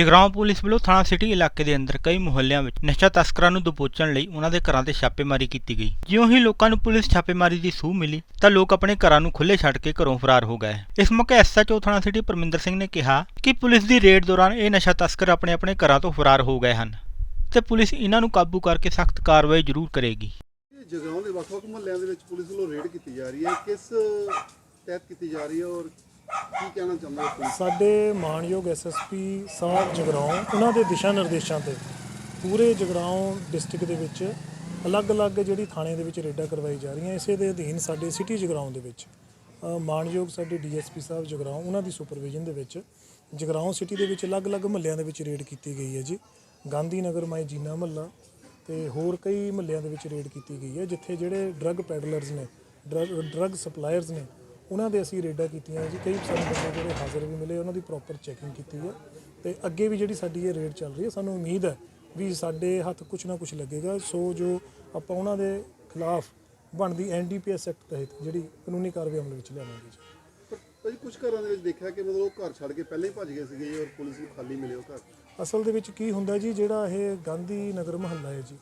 Jagraon police ਵੱਲੋਂ ਥਾਣਾ city ਇਲਾਕੇ ਦੇ ਅੰਦਰ ਕਈ ਮੁਹੱਲਿਆਂ ਵਿੱਚ ਨਸ਼ਾ ਤਸਕਰਾਂ ਨੂੰ ਦਬੋਚਣ ਲਈ ਉਹਨਾਂ ਦੇ ਘਰਾਂ ਤੇ ਛਾਪੇਮਾਰੀ ਕੀਤੀ ਗਈ। ਜਿਉਂ ਹੀ ਲੋਕਾਂ ਨੂੰ ਪੁਲਿਸ ਛਾਪੇਮਾਰੀ ਦੀ ਸੂਹ ਮਿਲੀ, ਤਾਂ ਲੋਕ ਆਪਣੇ ਘਰਾਂ ਨੂੰ ਖੁੱਲੇ ਛੱਡ ਕੇ ਘਰੋਂ ਫਰਾਰ ਹੋ ਗਏ। ਇਸ ਮੌਕੇ ਐਸਐਚਓ ਥਾਣਾ ਸਿਟੀ ਪਰਮਿੰਦਰ ਸਿੰਘ ਨੇ ਕਿਹਾ ਕਿ ਪੁਲਿਸ ਦੀ ਰੇਡ ਦੌਰਾਨ ਇਹ ਨਸ਼ਾ ਤਸਕਰ ਆਪਣੇ ਆਪਣੇ ਘਰਾਂ ਤੋਂ ਫਰਾਰ ਹੋ ਗਏ ਹਨ ਤੇ ਪੁਲਿਸ ਇਹਨਾਂ ਨੂੰ ਕਾਬੂ ਕਰਕੇ ਸਖਤ ਕਾਰਵਾਈ ਜ਼ਰੂਰ ਕਰੇਗੀ। ਜਗਰਾਉਂ ਦੇ ਵੱਖ-ਵੱਖ ਮੁਹੱਲਿਆਂ ਦੇ ਵਿੱਚ ਪੁਲਿਸ ਵੱਲੋਂ ਰੇਡ ਕੀਤੀ ਜਾ ਰਹੀ ਹੈ। ਕਿਸ ਤਹਿਤ ਕੀਤੀ ਜਾ ਰਹੀ ਹੈ ਔਰ ਕੀ ਕਹਿਣਾ ਚਾਹੁੰਦੇ ਹੋ ਪੁਲਿਸ ਸਾਡੇ ਮਾਨਯੋਗ ਐਸਐਸਪੀ ਸਾਹਿਬ ਜਗਰਾਉਂ ਉਹਨਾਂ ਦੇ ਦਿਸ਼ਾ ਨਿਰਦੇਸ਼ਾਂ ਤੇ ਪੂਰੇ ਜਗਰਾਉਂ ਡਿਸਟ੍ਰਿਕਟ ਦੇ ਵਿੱਚ ਅਲੱਗ-ਅਲੱਗ ਜਿਹੜੀ ਥਾਣੇ ਦੇ ਵਿੱਚ ਰੇਡਾਂ ਕਰਵਾਈ ਜਾ ਰਹੀਆਂ ਇਸੇ ਦੇ ਅਧੀਨ ਸਾਡੇ ਸਿਟੀ ਜਗਰਾਉਂ ਦੇ ਵਿੱਚ ਅ, ਮਾਨਯੋਗ ਸਾਡੇ ਡੀਐਸਪੀ ਸਾਹਿਬ ਜਗਰਾਉਂ ਉਹਨਾਂ ਦੀ ਸੁਪਰਵਿਜ਼ਨ ਦੇ ਵਿੱਚ ਜਗਰਾਉਂ ਸਿਟੀ ਦੇ ਵਿੱਚ ਅਲੱਗ-ਅਲੱਗ ਮਹੱਲਿਆਂ ਦੇ ਵਿੱਚ ਰੇਡ ਕੀਤੀ ਗਈ ਹੈ ਜੀ। ਗਾਂਧੀ ਨਗਰ ਮਾਈ ਜੀਨਾ ਮਹੱਲਾ ਤੇ ਹੋਰ ਕਈ ਮਹੱਲਿਆਂ ਦੇ ਵਿੱਚ ਰੇਡ ਕੀਤੀ ਗਈ ਹੈ ਜਿੱਥੇ ਜਿਹੜੇ ਡਰੱਗ ਪੈਡਲਰਸ ਨੇ ਡਰੱਗ ਸਪਲਾਇਰਸ ਨੇ ਉਹਨਾਂ ਦੇ ਅਸੀਂ ਰੇਡਾਂ ਕੀਤੀਆਂ ਜੀ ਕਈ ਸਾਨੂੰ ਬੰਦੇ ਜਿਹੜੇ ਹਾਜ਼ਰ ਵੀ ਮਿਲੇ ਉਹਨਾਂ ਦੀ ਪ੍ਰੋਪਰ ਚੈਕਿੰਗ ਕੀਤੀ ਹੈ ਤੇ ਅੱਗੇ ਵੀ ਜਿਹੜੀ ਸਾਡੀ ਇਹ ਰੇਡ ਚੱਲ ਰਹੀ ਹੈ ਸਾਨੂੰ ਉਮੀਦ ਹੈ ਵੀ ਸਾਡੇ ਹੱਥ ਕੁਝ ਨਾ ਕੁਝ ਲੱਗੇਗਾ। ਸੋ ਜੋ ਆਪਾਂ ਉਹਨਾਂ ਦੇ ਖਿਲਾਫ ਬਣਦੀ ਐਨਡੀਪੀਐਸ ਐਕਟ ਤਹਿਤ ਜਿਹੜੀ ਕਾਨੂੰਨੀ ਕਾਰਵਾਈ ਅਮਲ ਵਿੱਚ ਲਿਆਵਾਂਗੇ ਜੀ। ਪਰ ਭਾਜੀ ਕੁਝ ਘਰਾਂ ਦੇ ਵਿੱਚ ਦੇਖਿਆ ਕਿ ਮਤਲਬ ਉਹ ਘਰ ਛੱਡ ਕੇ ਪਹਿਲਾਂ ਹੀ ਭੱਜ ਗਏ ਸੀਗੇ ਔਰ ਪੁਲਿਸ ਨੂੰ ਖਾਲੀ ਮਿਲੇ ਉਹ ਘਰ? ਅਸਲ ਦੇ ਵਿੱਚ ਕੀ ਹੁੰਦਾ ਜੀ ਜਿਹੜਾ ਇਹ ਗਾਂਧੀ ਨਗਰ ਮਹੱਲਾ ਹੈ ਜੀ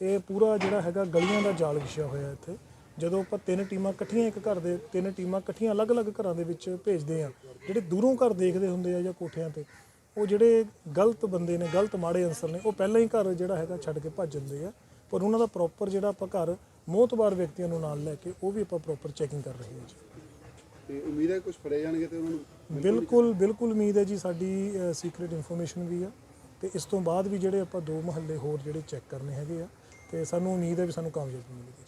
ਇਹ ਪੂਰਾ ਜਿਹੜਾ ਹੈਗਾ ਗਲੀਆਂ ਦਾ ਜਾਲ ਵਿਛਿਆ ਹੋਇਆ ਇੱਥੇ। ਜਦੋਂ ਆਪਾਂ ਤਿੰਨ ਟੀਮਾਂ ਇਕੱਠੀਆਂ ਇੱਕ ਘਰ ਦੇ ਤਿੰਨ ਟੀਮਾਂ ਇਕੱਠੀਆਂ ਅਲੱਗ-ਅਲੱਗ ਘਰਾਂ ਦੇ ਵਿੱਚ ਭੇਜਦੇ ਆ ਜਿਹੜੇ ਦੂਰੋਂ ਘਰ ਦੇਖਦੇ ਹੁੰਦੇ ਆ ਜਾਂ ਕੋਠਿਆਂ ਤੇ ਉਹ ਜਿਹੜੇ ਗਲਤ ਬੰਦੇ ਨੇ ਗਲਤ ਮਾੜੇ ਅਨਸਰ ਨੇ ਉਹ ਪਹਿਲਾਂ ਹੀ ਘਰ ਜਿਹੜਾ ਹੈਗਾ ਛੱਡ ਕੇ ਭੱਜ ਜਾਂਦੇ ਆ। ਪਰ ਉਹਨਾਂ ਦਾ ਪ੍ਰੋਪਰ ਜਿਹੜਾ ਆਪਾਂ ਘਰ ਮੋਹਤਬਾਰ ਵਿਅਕਤੀਆਂ ਨੂੰ ਨਾਲ ਲੈ ਕੇ ਉਹ ਵੀ ਆਪਾਂ ਪ੍ਰੋਪਰ ਚੈਕਿੰਗ ਕਰ ਰਹੇ ਹਾਂ ਜੀ। ਤੇ ਉਮੀਦ ਹੈ ਕੁਝ ਫੜੇ ਜਾਣਗੇ ਤੇ ਉਹਨਾਂ ਨੂੰ? ਬਿਲਕੁਲ ਬਿਲਕੁਲ ਉਮੀਦ ਹੈ ਜੀ ਸਾਡੀ ਸੀਕ੍ਰੀਟ ਇਨਫੋਰਮੇਸ਼ਨ ਵੀ ਆ। ਤੇ ਇਸ ਤੋਂ ਬਾਅਦ ਵੀ ਜਿਹੜੇ ਆਪਾਂ ਦੋ ਮਹੱਲੇ ਹੋਰ ਜਿਹੜੇ ਚੈੱਕ ਕਰਨੇ ਹੈਗੇ ਆ ਤੇ ਸਾਨੂੰ ਉਮੀਦ ਹੈ ਵੀ ਸਾਨੂੰ ਕਾਮਯਾਬੀ ਮਿਲੇਗੀ